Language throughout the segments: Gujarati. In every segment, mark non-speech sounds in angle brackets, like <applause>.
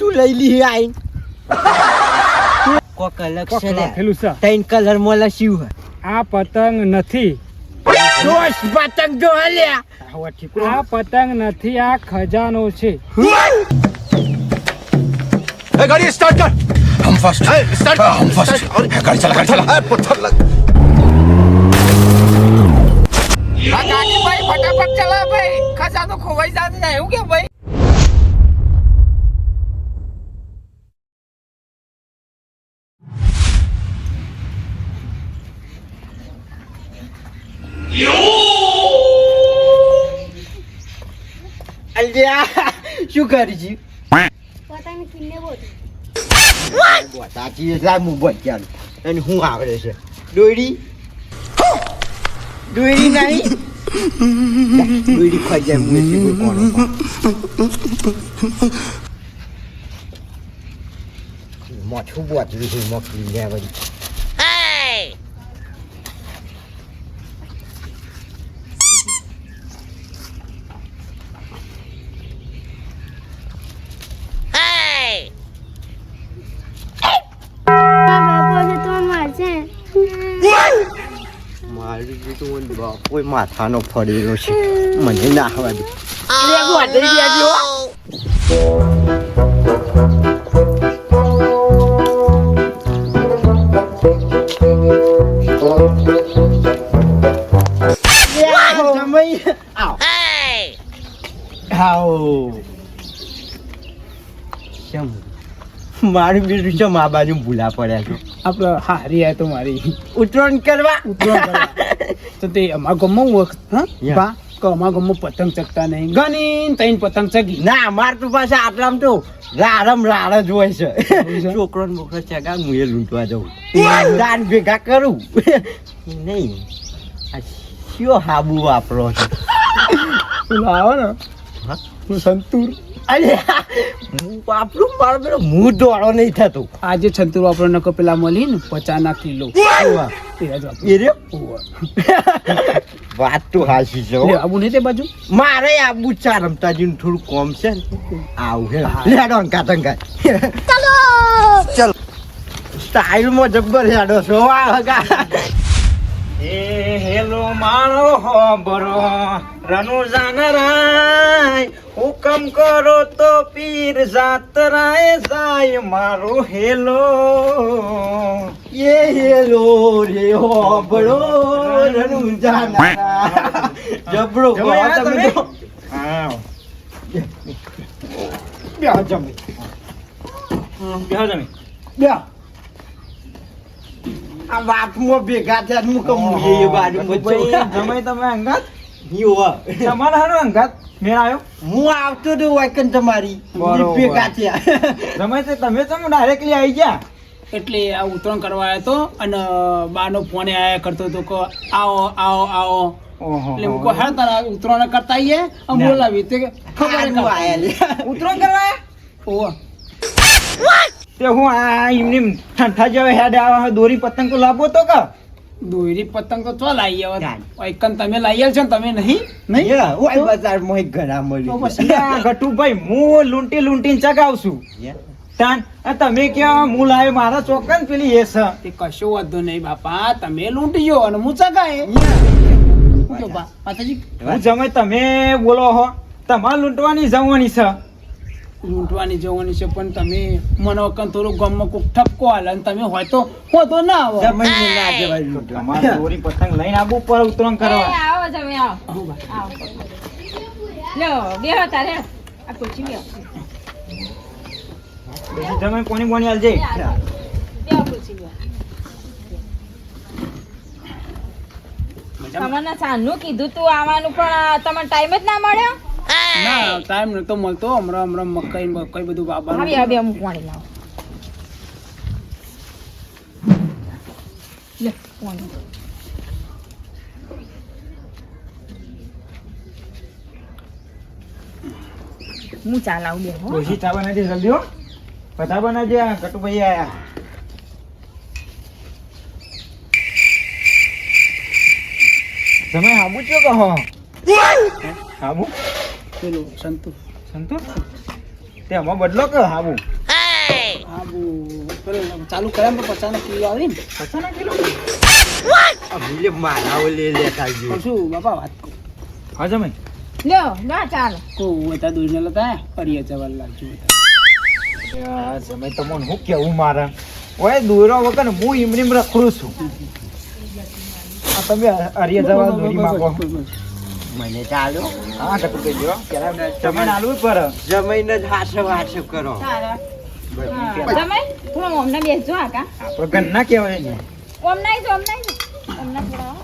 તું લઈ લી આઈ. કો કલક છે ને તૈન કલર મોલા શિવ આ પતંગ નથી. જોશ પતંગ જો હલ્યા. આ પતંગ નથી આ ખજાનો છે. એ ગાડી સ્ટાર્ટ કર. હમ ફાસ્ટ એ સ્ટાર્ટ હમ ફાસ્ટ ગાડી ચલા ગાડી ચલા. એ પથ્થર લગ. ભાઈ ફટાફટ ચલા ભાઈ ખજાનો ખોવાઈ જાત ને એવું કે ભાઈ? અલ્યા શું કરી છે? પોતાની કિન્ને બોલ સાચી લાવ હું બોલ ચાલ અને હું આવડે છે. દોરી દોરી નહીં? દોરી ખોઈ જાય હું કોણ મોછું બોતલું છે મોકલી લે વળી બાપા તો મારશે મારું જીતું કોઈ માથાનો ફરેલો છે મને ના હવા દે મારી બેજો છે મા બાજુ ભૂલા પડ્યા છો? આપણે હારી આ તો મારી. ઉતરણ કરવા. ઉતરણ કરવા. તો તે અમારા ગામમાં વખત હા. બા કે અમારા ગામમાં પતંગ ચગતા નહીં. ગણી તૈન પતંગ ચગી. ના માર તો પાછા આટલામ તો રારમ રાડ જ હોય છે? છોકરો ને બોકરો ચગા હું એ લૂંટવા જઉં. દાન ભેગા કરું. નહીં. આ શિયો હાબુ વાપરો છે. આવો ને. હા? હું સંતુર. અરે હું. મારો પેલો મું દોડો નહીં થતો. આજે છંતુર વાપરો નકો પેલા મળી ને પચાના કિલો. વાત તો હાસી છે આબુ નહીં તે બાજુ? મારે આબુ ચાર રમતાજીનું થોડું કોમ છે ને. આવું હે. હા. લેડો અંકા તંકા ચલો! સ્ટાઇલમાં જબ્બર હેડો. છો હગા? એ હેલો મારો હોબરો રનુ જાનરાય હુકમ કરો તો પીર જાતરાય જાય મારો હેલો. એ હેલો રે હો બડો રણુ જાના જબરો કહો તમે? તો હા. જમી. બેહો જમી. બ્યા આ વાતમાં ભેગા થયા હું કમ એ બાજુ ભાઈ જમાઈ તમે અંગાત? યુવા તમારે હારો અંગાત? મેળ આવ્યો હું આવતો તો વાયકન તમારી. ભેગા થયા. જમાઈ તે તમે તમે ડાયરેક્ટલી આવી ગયા? એટલે આ ઉતરણ કરવા આવ્યો હતો અને બાનો ફોને આયા કરતો હતો કે આવો આવો આવો. એટલે હું કહું, હા તારા ઉતરણ કરતા આવીએ આમ બોલાવી તે કે ખબર હારું આયા લે. ઉતરો કરવા ઓવા તે હું આ એમની ઠંઠા જેવા હેડ આવા દોરી પતંગ તો લાવવો તો કા? દોરી પતંગ તો લાવી. આવો. એકન તમે લાવી આવ છો ને તમે નહીં? નહીં? ઓય બજાર મોય ઘણા મળી પછી આ ગટુભાઈ હું લૂંટી લૂંટીને ચગાવશું. તાન તમે ક્યાં હું લાવ્યો? મારા ચોકન પેલી એ છે તે કશો વાંધો નહીં બાપા તમે લૂંટી ગયો અને હું ચગાય હું જમે તમે બોલો હો. તમારે લૂંટવાની જવાની છે લૂંટવાની જવાની છે પણ તમે મને વખત થોડું ગમમાં કોક ઠપકો હાલે અને તમે હોય તો હો તો ના આવો. ના જવાય લૂંટવા. દોરી પતંગ લઈને આવું પર ઉતરણ કરવા. આવો તમે આવો. લો બેહો તારે. આ કોચી બેહો તમે કોની કોની હાલ. જઈ બેહો બેહો તમને સાંજનું કીધું તું આવવાનું પણ તમને ટાઈમ જ ના મળ્યો? ના ટાઈમ નતો મળતો. હમણાં હમણાં મકાઈ ને મકાઈ બધું બાબા આવી આવી અમુક પાણી લાવો. લે પાણી. હું ચા લાવું બે હો. ચા બનાવી દે જલ્દી હો. બધા બનાવજે દે ભાઈ કટુભાઈ આયા. તમે હાબુ છો કહો હાબુ પેલું સંતુ સંતોષ? તે આમાં બદલો કે હાબુ. હાબુ. પેલું ચાલુ કર્યા ને તો પચાસ કિલો આવી ને પચાના કિલો ભૂલે મારા ઓલે લેતા. પણ શું બાપા વાત કહું હા લ્યો ના ચાલો. કહું હતા દૂરને લતા ફરી જવા લાગજો યાર, જમાઈ તો મને હું કેવું મારા? ઓય દોરો વગર હું ઈમરીમ રખડું છું. આ તમે હરિયા જવા દોરી માગો. મને ચાલો. હા કટુ કહી દો તમે આલવું પર જમીને જ હાથે હાથે કરો. તમે? હું અમને બેસજો આકા આપણે ગન્ના કહેવાય ને. ઓમ નહીં જો ઓમ નહીં ઓમ ના થોડા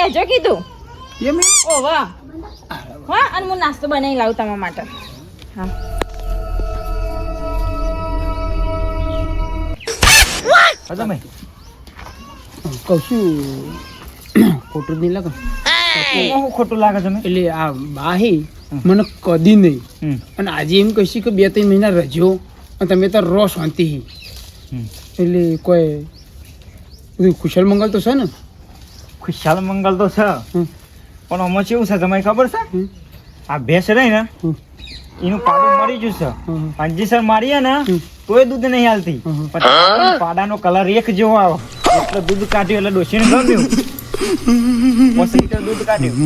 બે મહિના કીધું. એ મેં ઓ વાહ. હા અને હું નાસ્તો બનાવી લાવું તમારા માટે. હા. હા કહું છું ખોટું નહીં લાગે. ખોટું લાગે તમે એટલે આ બાહી મને કદી નહીં. હમ. અને આજે એમ કહીશું કે બે ત્રણ મહિના રજો અને તમે તો રો શાંતિ. હમ. એટલે કોઈ કુશલ મંગલ તો છે ને. ખુશાલ મંગલ તો છે. પણ આમાં કેવું છે તમને ખબર છે? આ ભેંસ રહી ને એનું પાડું મરી ગયું છે. હમ. સર મારીએ ને. તોય દૂધ નહીં હાલતી. પણ પાડાનો કલર એક જેવો આવો. એટલે દૂધ કાઢ્યું એટલે ડોશીને ગમ્યું પછી લીટર દૂધ કાઢ્યું.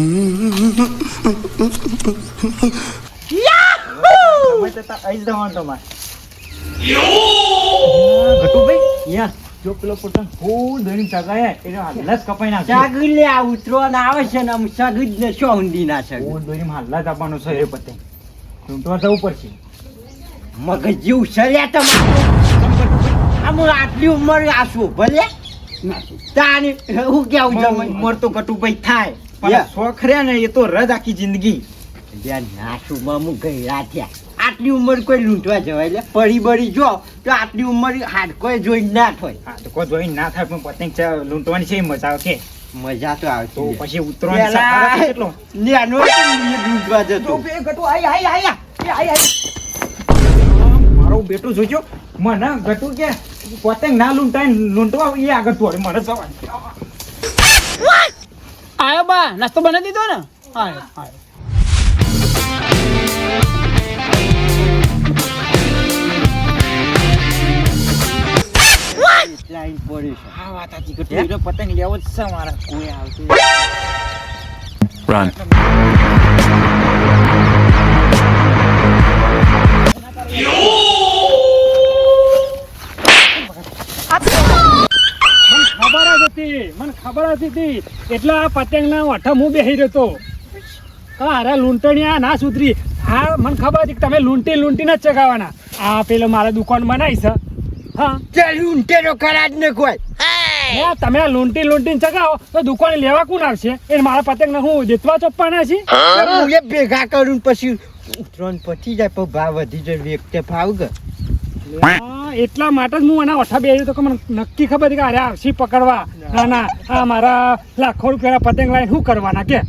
તમારે. ઘટુભાઈ યા જો પેલો પોતાનો ફૂલ ધણી ચગાય એટલે હાલત કપાઈ નાખે. ચાગી લે આ ઉતરવાના આવે છે ને આમ જ ને શું ઊંડી ના છે ફૂલ ધણી હાલત આપવાનો છે એ પતે. ઊંટવા જવું પડશે. મગજ જેવું સર્યા તમારું. આમ આટલી ઉંમર આસુ ભલે? તાની હું કેવું જમાઈ ઉંમર તો કટુભાઈ થાય. પણ શોખ રે ને એ તો રજ આખી જિંદગી. નાસુમાં હું ગઈ થયા. આટલી ઉંમર કોઈ લૂંટવા જવાય લે? પડી બળી જો તો આટલી ઉંમર હાડ કોઈ જોઈ ના થાય. હા તો કોઈ જોઈ ના થાય પણ પતંગ લૂંટવાની છે મજા આવે કે? મજા તો તો પછી ઉતરવાની સફારી કેટલો? ને આનો લૂંટવા જતો. ગટુ આય આય આય આઈ આય આઈ મારો બેટો જોજો મને ગટુ કે પતંગ ના લૂંટાય લૂંટવા એ આગળ તોડે મને જવા આયો બા નાસ્તો બનાવી દીધો ને? આયો આયો. લાઈન પડી છે. હા વાત સાચી. ગટુ એનો પતંગ લેવો જ છે મારા. કોઈ આવશે. રન ખબર જ હતી મને ખબર જ હતી. એટલે આ પતંગના ઓઠા હું બેસી રહ્યો હતો કે લૂંટણીયા ના સુધરી. હા મને ખબર હતી કે તમે લૂંટી લૂંટીને જ ચગાવવાના. આ પેલો મારા દુકાન બનાવી છે. હા. તે લૂંટેરો કરા જ ને કોઈ હે, તમે લૂંટી લૂંટીને ચગાવો તો દુકાને લેવા કોણ આવશે? એ મારા પતંગને હું દેતવા ચોપવાના છે હું. એ ભેગા કરું પછી ત્રણ પતી જાય પણ ભાવ વધી જાય વ્યક્તિ ભાવ ગ એટલા માટે જ હું એના ઓઠા બે તો મને નક્કી ખબર હતી કે અરે આવશી પકડવા. ના. ના આ મારા લાખો રૂપિયા પતંગ લાઈને શું કરવાના કે?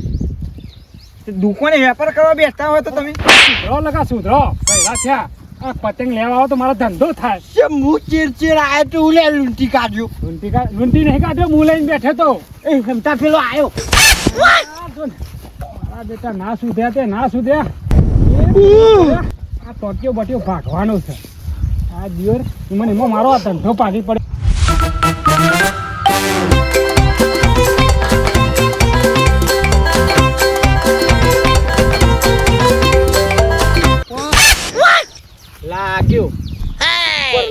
દુકાને વેપાર કરવા બેસતા હોય તો તમે? સુધરો લગા સુધરો. પહેલા થયા. આ પતંગ લેવા આવો તો મારો ધંધો થાય. છે હું ચીર ચીર આવ્યો તો ઉલે લૂંટી કાઢ્યો. લૂંટી કા- લૂંટી નહીં કાઢ્યો હું લઈને બેઠો તો. એ ક્ષમતા પેલો આવ્યો ને, મારા બેટા ના સુધ્યા તે ના સુધ્યા. આ ટોટિયો બટિયો ભાગવાનો છે. આ દિયોર મને એમાં મારો આ ધંધો પાડી પડે.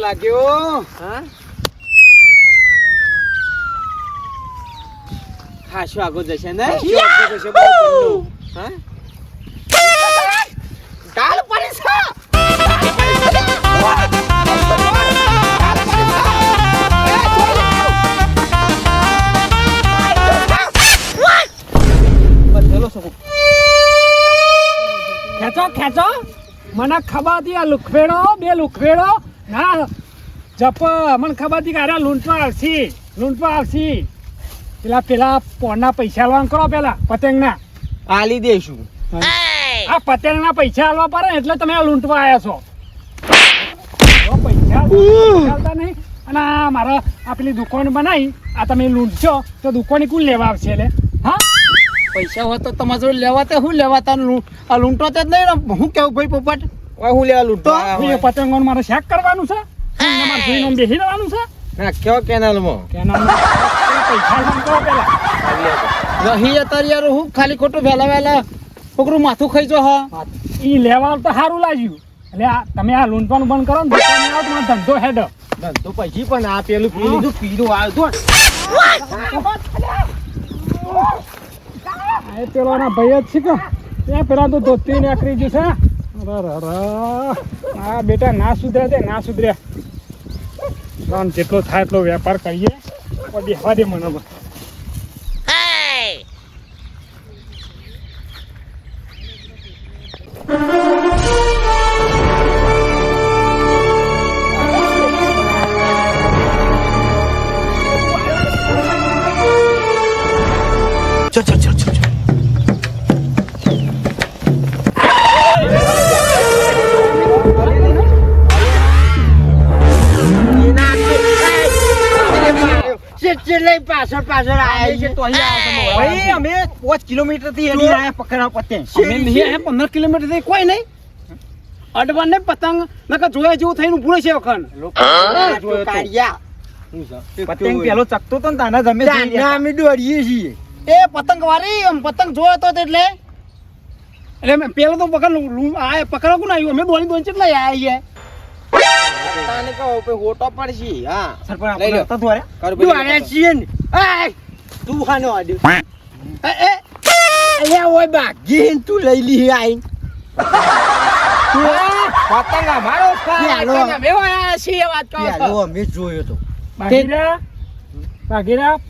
લાગ્યો? હા? ખાસો આગો જશે ને? ખેંચો ખેંચો. મને ખબર હતી આ લુખવેડો બે લુખવેડો. ના જપ મને ખબર હતી કે અરે લૂંટવા આવશી લૂંટવા આવશી. પેલા પેલા પોણના પૈસા આલવાનું કરો પેલા પતંગના. આલી દેશું. આ પતંગના પૈસા આલવા પડે એટલે તમે આ લૂંટવા આવ્યા છો. પૈસા નહીં. અને આ મારા આ પેલી દુકાન બનાવી આ તમે લૂંટશો તો દુકાન કુલ લેવા આવશે એટલે? હા? પૈસા હોય તો તમારે જોડે લેવાતા શું લેવાતા લૂંટો તો જ નહીં હું કેવું ભાઈ પોપટ? હું લેવા લૂંટો એ પતંગોનું મારે શેક કરવાનું છે? અને જોઈને બેસી રહેવાનું છે? ના કયો કેનાલમાં? કે ના, પૈસા આલવાનું પેલા રહી અત્યારે યાર હું ખાલી ખોટું વહેલા વહેલા છોકરું માથું ખાઈ જો હા. ઈ લેવા તો સારું લાગ્યું. એટલે આ તમે આ લૂંટવાનું બંધ કરો ને દુકાને ધંધો હેડ. ધંધો પછી પણ આ પેલું પી લીધું પીરું આવ્યું આ એ પેલો ના ભાઈ જ છે કે એ પેલા તો ધોતી ને આકરી જશે આ બેટા ના સુધરે છે, ના સુધરે. જેટલો થાય એટલો વેપાર કરીએ. પછી હવા દે મને લઈ પાછળ પાછળ આયા છે તો ભાઈ અમે પાંચ કિલોમીટરથી હેડી રહ્યા પકડા પતે અમે નહીં આયા કિલોમીટરથી કોઈ નહીં. અડવાન ને પતંગ નકર જોયા જેવું થઈને ભૂલે છે? વખત કાઢ્યા પતંગ પેલો ચકતો તો તાના જમે અમે દોડીએ છીએ. એ પતંગ વાળી આમ પતંગ જોયો તો એટલે. એટલે પેલો તો પકડ લૂ- આ પકડો કોણ આવ્યું? અમે દોડી દોડી કેટલા આયા તાને કહો પે હોટો પડશે હા. સરપંચ લઈ આપણે લો. હતા ધોરે? દોડ્યા છીએ ને. આય, તું ખાનો આડ્યો એ એ. અલ્યા ઓય બાગીન તું લઈ લી આઈ પતંગ છીએ વાત. અમે જોયો તો.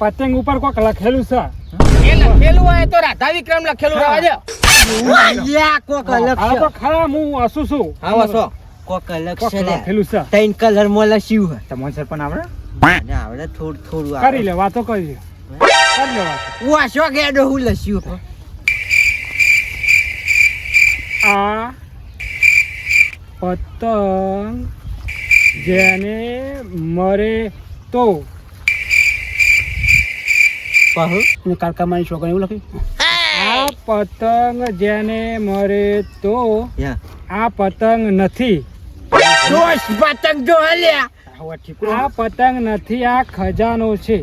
પતંગ ઉપર કોક લખેલું છે. એ લખેલું હોય તો રાધા વિક્રમ લખેલું રહેવા દે. કોક તો ખરા હું હસું છું. હા વાસો કોક અલગ છે લખેલું છે. ત્રણ કલરમાં હે તમને સરપંચ આવડે? આવડે થોડું થોડું કરી લે વાતો કરી કરી લે વાતો. વાસો ગેડો હું લસ્યું આ પતંગ જેને મરે તો. ને મારી છોકરા એવું લખ્યું? આ પતંગ જેને મરે તો આ પતંગ નથી. દોસ્ત પતંગ જો હલ્યા આ પતંગ નથી આ ખજાનો છે.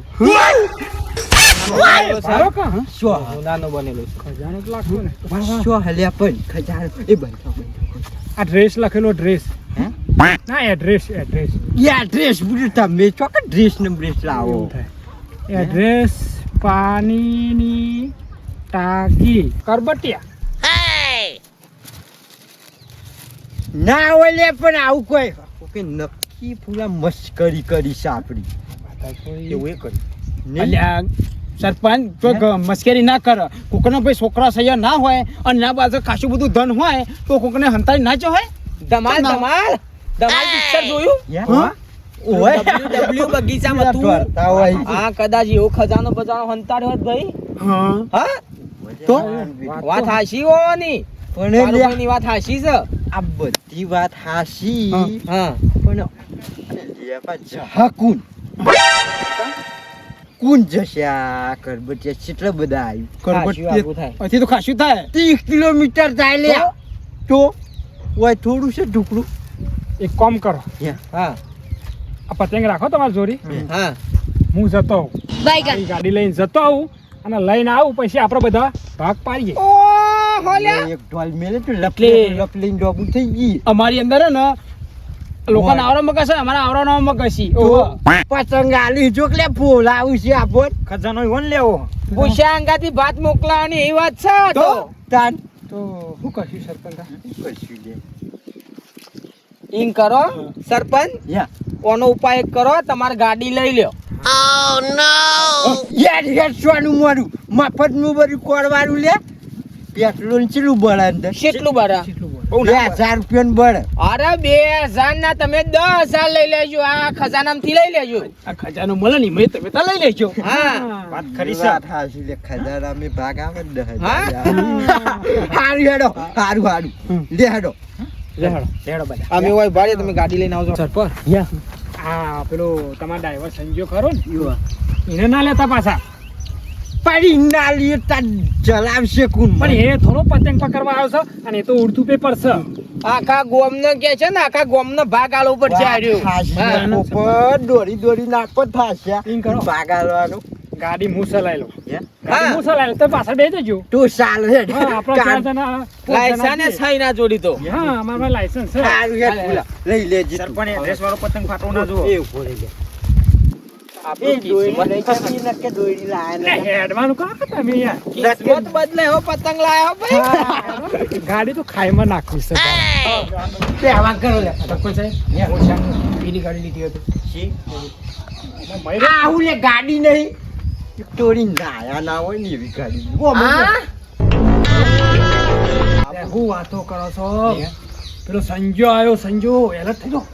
આ ડ્રેસ લખેલો ડ્રેસ હે? ના એડ્રેસ એડ્રેસ યા ડ્રેસ બધું તમે ચોક ડ્રેસ ને ડ્રેસ લાવો? એડ્રેસ પાણીની ટાંકી. કરબટિયા. ના ઓલે પણ આવું કોઈ. ઓકે નક્કી પૂરા મસ્કરી કરી છે આપણી. એવું એ કર્યું સરપંચ જો મસ્કરી ના કર. કોકનો ભાઈ છોકરા સૈયા ના હોય અને ના બાજુ ખાસું બધું ધન હોય તો કોકને હંતાઈ ના હોય? ધમાલ ધમાલ. ધમાલ પિક્ચર જોયું? ઓય. ડબલ્યુ બગીચામાં તું હોય. હા કદાચ એવો ખજાનો બજાનો હંતાડ્યો હોત ભાઈ. હા. તો? વાત હાશી હોવાની. પણ વાત હાશી છે. આ બધી વાત હાસી. પણ લેવા કુન. જશે આ કરબટિયા કેટલા બધા આવ્યું કરબટિયા થાય. તો ખાસું થાય. ત્રીસ કિલોમીટર થાય લે તો? ઓય થોડું છે ઢુકડું. એક કામ કરો. હા. આ પતંગ રાખો તમારી જોડી. હા. હું. જતો આવું. ગાડી લઈને જતો આવું અને લઈને આવું પછી આપણે બધા ભાગ પાડીએ. ઓ એક ઢોલ મેલે તો એટલે- લપલે લપલીને થઈ ગઈ અમારી અંદર ને લોકોના આવરા મગજ છે અમારા આવરા મગજ ઓહો. પતંગ આલી જો ફૂલ આવું છે આપણ ખજાનો ઈવન લેવો. પૂછ્યા અંગાથી ભાત મોકલાવાની એ વાત છે? તો તો તાન. તો શું કરશું સરપંચ? કરશું લે. કરો સરપંચ. યા. ઓનો ઉપાય કરો તમારે ગાડી લઈ લ્યો. યાર યાર સોનું મારું. મફતનું બધું કોરવાનું લે. પેટ્રોલ ચેલું બળે અંદર? કેટલું બારા બે હજાર રૂપિયા બળે અરે બે હજાર ના તમે દસ હજાર લઈ લેજો. આ ખજાનામાંથી લઈ લેજો. આ ખજાનો મળે ને મેં તમે તો લઈ લેજો. હા. વાત ખરી છે વાત હાચી લે ખજાના મે ભાગ આવે દસ હજાર. હારું હેડો હારું હારું. લે હેડો. લેડો બધા. અમે હોય ભાડે તમે ગાડી લઈને આવજો. સરપંચ હા પેલો તમારો ડ્રાઈવર સંજો ખરો ને? એને ના લેતા પાછા. પડી ના લે તાર જલાવશે કુન પણ એ થોડો પતંગ પકડવા આવ્યો છે અને એ તો ઉડતું પેપર છે. આખા ગોમ ને કે છે ને આખા ગોમ નો ભાગ આલો ઉપર ચાર્યો. ઉપર દોડી દોડી નાખો થાશે ભાગ આલવાનું. ગાડી હું? ચલાવી લઉં? ગાડી હા. ચલાવી તો પાછળ બે જજો. તું ચાલ રે લાયસન્સ જણા ને જોડી તો. હા અમારા લાયસન્સ છે. લઈ લેજે તું. એડ્રેસ વાળો પતંગ ફાટો ના જો એ ઊભો રહી જા. ગાડી તો ખાઈમાં નાખવી છે ગાડી લીધી હતી આ ગાડી નહીં. દોરી નાયા ના હોય ને એવી ગાડી. હું? વાતો કરો છો? પેલો સંજો આવ્યો સંજો એલર્ટ થઈ ગયો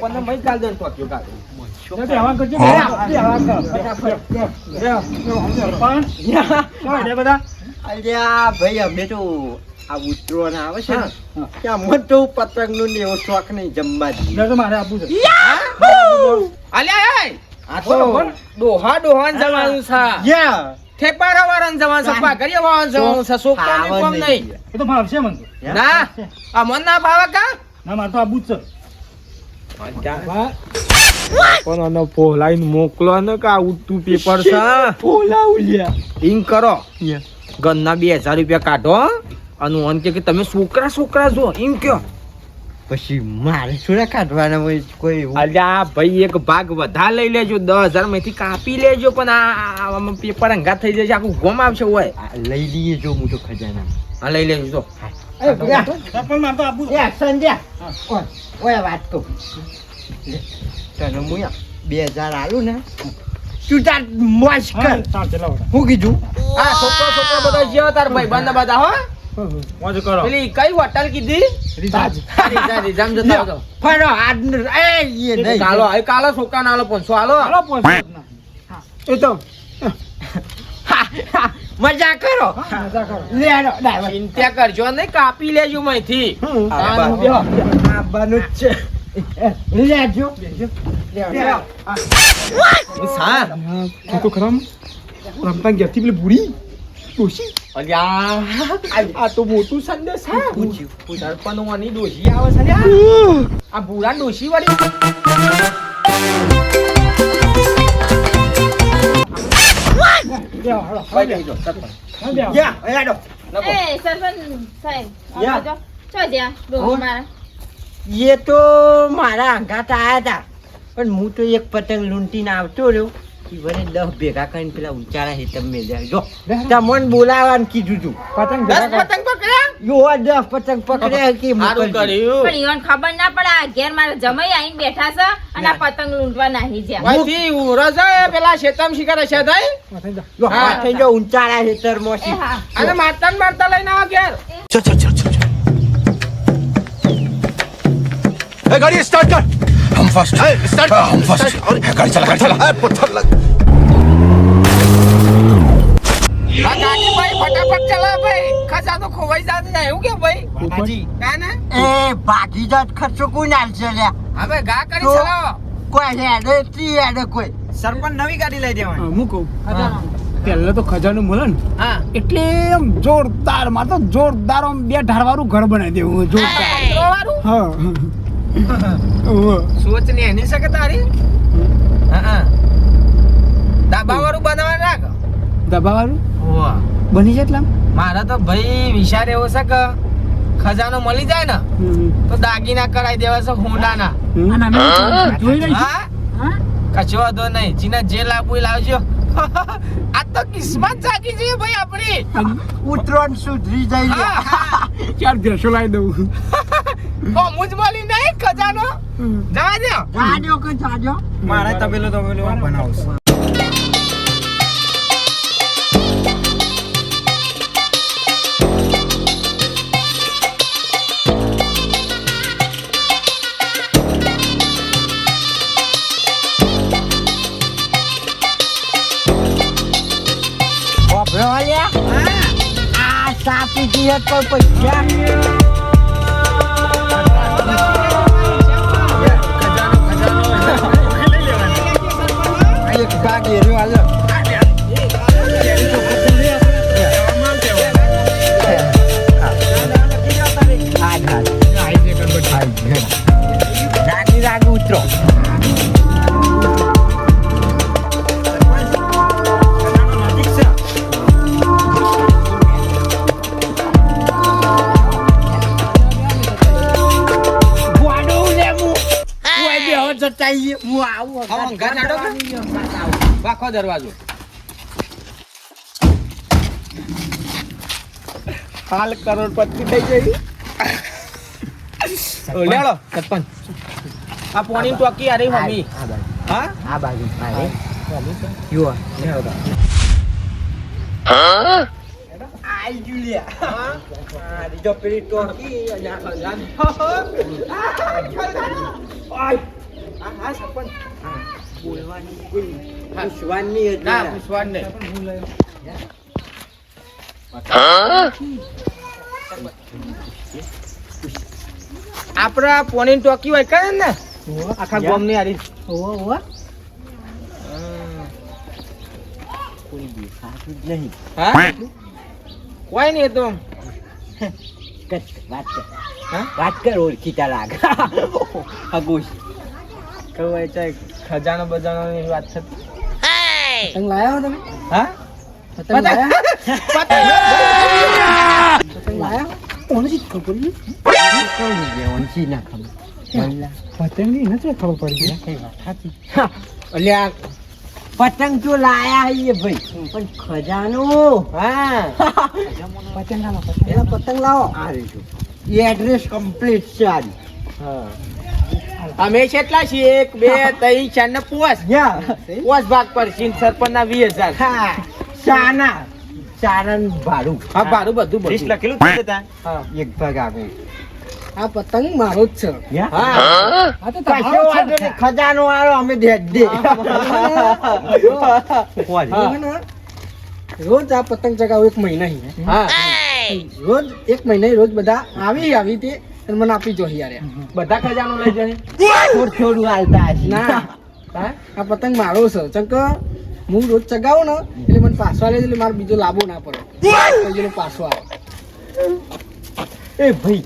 કરો. બે આવા. સરપંચ એ બધા અલ્યા ભાઈ અમે તો આ ઉતરવાના આવે છે ને? ત્યાં તો પતંગનું ને એવો શોખ નહીં જમવા તો મારે આપવું છે. અલ્યા આ તો બોલો. ડોહા જવાનું છે. યા. ઠેપારા વાળાને જવાનું છે પાઘડીયા વાળાને જવાનું છે. છોકરાને કોમ નહીં. એ તો ભાવશે મને. ના આ મન ના ભાવે કા? ના મારે તો જ છે. પણ પોલાઈને મોકલો ને કે આવું ઉઠતું પેપર છે. ફોલા ઉલ્યા ઈમ કરો ગનના બે હજાર રૂપિયા કાઢો અને ઓન કે તમે છોકરા છોકરા જો એમ કયો પછી મારે થોડા કાઢવાના હોય કોઈ અલ્યા ભાઈ એક ભાગ વધા લઈ લેજો દસ હજારમાંથી કાપી લેજો પણ આ- પેપર અંગા થઈ જશે આખું ગોમ આવશે હોય લઈ લઈએ જો હું તો ખજાના હા લઈ લેજો તો સરપંચ મારે તો એ સંજય. ઓય ઓય વાત કહું તને હું બે હજાર આલું ને. તું તાર મોજ કર. હું કીધું? આ છોકરો છોકરો બધા છે તાર ભાઈ બંધ બધા હો? મોજ કરો. પેલી કઈ હોટલ કીધી? જતા આવજો. ફરો આજ એ નહીં. કાલો હવે કાલો છોકરા ના આલો પાંચસો આલો ચાલો પાંચસો રૂપિયાના. એ તો. હા, હા, મજા કરો. મજા કરો. લે ડાયવર. ચિંતા કરજો ને કાપી લેજો માંથી આબાનું જ છે. લેજો. લેજો. તું તો ખરા રમતા ઘેરથી પેલી બુડી ડોશી? અલ્યા આ તો મોટું સંદેશ હા. સરપંચોની ડોશી આવે છે આ ભૂરા ડોશી વાળી. એ તો મારા અંગાતા આવ્યા હતા પણ હું તો એક પતંગ લૂંટીને આવતો રહ્યો. ઈવને દહ ભેગા કરીને પેલા ઉંચાળા હે તમે જો. તમોન બોલાવાનું કીધું તું. પતંગ પતંગ પકડ્યા? યો દસ પતંગ પકડ્યા કે મોકલ કર્યું. પણ ઈવન ખબર ના પડે આ ઘેર મારા જમાઈ આઈને બેઠા છે અને આ પતંગ લૂંટવા નાહી જ્યા ભાઈથી રજા પેલા શેતમ શિકાર છે થઈ જો. હા થઈ જો ઉંચાળા હેતર મોસી. અને મારતા મારતા લઈને આવો ઘેર. ચલ ચલ ચલ ચલ એ ગાડી સ્ટાર્ટ કર. Come first. Start. Come first. ગાડી ચલા ગાડી ચલા પથ્થર લગ આ ગાડી ભાઈ ખોવાઈ જાત ને એવું કે ભાઈ એ ભાગી જાત ખર્ચો કોઈ ના છે લે હવે ગા કરી કોઈ હેડે તી હેડે કોઈ સરપંચ નવી ગાડી લઈ દેવાની હું કહું પહેલે તો ખજાનું મળે ને એટલે આમ જોરદારમાં તો જોરદાર બે ઢારવાનું ઘર બનાવી દેવું જોરદાર સોચ ને એની શકે તારી? હા ડાબા વાળું બનાવવા રાખ. દબાવાળું હોવા. બની જાય એટલા મારા તો ભાઈ વિચાર એવો છે કે ખજાનો મળી જાય ને તો દાગીના કરાઈ દેવા છે હોંડાના. ના અમે જોઈ રહી હા? હા? કશો વાંધો નહીં. જીના જે લાવવું એ લાવજો. <laughs> આ તો કિસ્મત જાગી છે ભાઈ આપણી. ઉતરણ સુધરી જાય ચાર ભેંસો લાવી દઉં. જ બોલી નહીં ખજાનો? જવા દો જાજો કે જાજો. મારે તબેલો તબેલો બનાવશું વાપરો લ્યા આ સાપી દી તો એર્યો હાલો રાગી રાગી ઉતરો જતાઈએ હું આવું હા, ઘર જાડો કે? વાખો દરવાજો. હાલ કરોડપતિ થઈ જઈ ઓ, સરપંચ. આ પોણી ટોકી અરે મમ્મી. હા આ બાજુ. મારે યુવા આઈ જુલિયા હા જો પેલી ટોકી આ. હા હા. સરપંચ. પૂછવાની હતી ના ના. પૂછવાનું નહીં આપડા પોણી ટોકી હોય કરે ને આખા. ગોમની હારી ઓવો, ઓવો. કોઈ દેખાતું જ નહીં હા કોઈ નહીં એ તો વાત કર હા? વાત કર ઓળખીતા લાગે હગુશ કહેવાય છે ખજાનો બજાનો ની વાત થતી પતંગ લાયા હો તમે? હા? પતંગ! લાયા? પતંગ! લાયા કોણ ખબર નહીં કોણ છે ઓનસી ના ખબર પતંગ પતંગની નથી ખબર પડી ના કઈ વાત હતી અલ્યા પતંગ તો લાયા હઈએ ભાઈ. પણ ખજાનો? હા. પતંગ લાવો પતંગ લાવો. આ રીતે. એ એડ્રેસ કમ્પ્લીટ છે આજ. અમે કેટલા છીએ? એક બે ત્રણ ચાર ને પોસ. પોસ ભાગ પર છે સરપંચ ના વીસ હજાર. હા. ચાના. ચારણ ભાડું. હા ભાડું બધું બધું. લખેલું છે ત્યાં. એક ભાગ આગળ આ પતંગ મારો જ છે. હા. તો કશો વાંધો નહીં. ખજાનો વાળો અમે દે દે. રોજ આ પતંગ ચગાવું એક મહિના રોજ એક મહિના રોજ બધા આવી આવી તે મને આપી જો યાર બધા ખજાનો લઈ જાય? થોડું થોડું હાલતા હશે. ના. આ પતંગ મારો છે. ચંક હું રોજ ચગાવું ને એટલે મને પાછો આવે એટલે મારે બીજો લાભો ના પડે. પાછો આવે. એ ભાઈ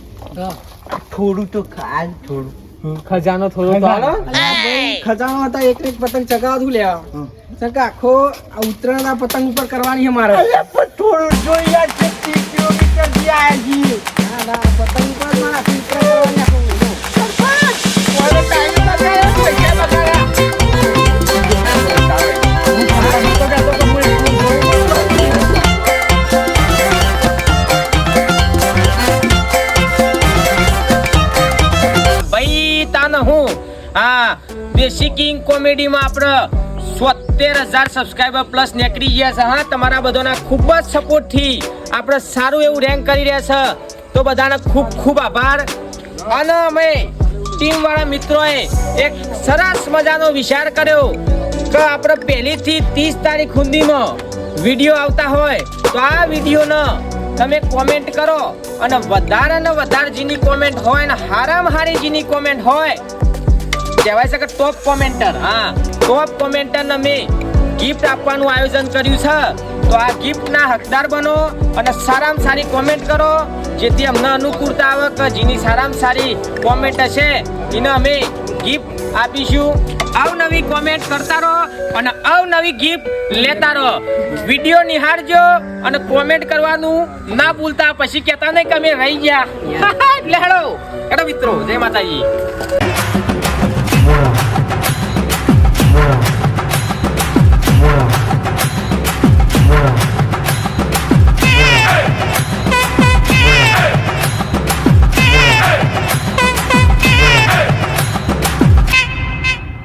થોડું તો ખાલ થોડું. ખજાનો થોડો ખજાનો? હતા એક એક પતંગ ચગાવવા તું લેવા? ચંક આખો આ ઉત્તરાયણ પતંગ ઉપર કરવાની છે મારે. પણ થોડું જોઈએ કિલોમીટર દેશી કિંગ કોમેડીમાં આપણે સોતેર હજાર સબસ્ક્રાઈબર પ્લસ નીકળી ગયા છે. હા, તમારા બધાના ખૂબ જ સપોર્ટથી આપણે સારું એવું રેન્ક કરી રહ્યા છે. તો બધાને ખૂબ ખૂબ આભાર. અને અમે ટીમ વાળા મિત્રોએ એક સરસ મજાનો વિચાર કર્યો કે આપણે પહેલીથી ત્રીસ તારીખ સુધીમાં વીડિયો આવતા હોય તો આ વિડીયોનો તમે કોમેન્ટ કરો અને વધારે ને વધારે જેની કોમેન્ટ હોય ને હારામાં હારી જેની કોમેન્ટ હોય, કહેવાય છે કે ટોપ કોમેન્ટર હા ટોપ કોમેન્ટરને મેં ગિફ્ટ આપવાનું આયોજન કર્યું છે. તો આ ગિફ્ટના હકદાર બનો અને સારામાં સારી કોમેન્ટ કરો જેથી અમને અનુકૂળતા આવે કે જેની સારામાં સારી કોમેન્ટ હશે. એને અમે ગિફ્ટ આપીશું. અવનવી કોમેન્ટ કરતા રહો અને અવનવી ગિફ્ટ લેતા રહો. વીડિયો નિહાળજો અને કોમેન્ટ કરવાનું ના ભૂલતા. પછી કહેતા નહીં કે અમે રહી ગયા. <laughs> લેડો. એટલે મિત્રો, જય માતાજી. Yeah.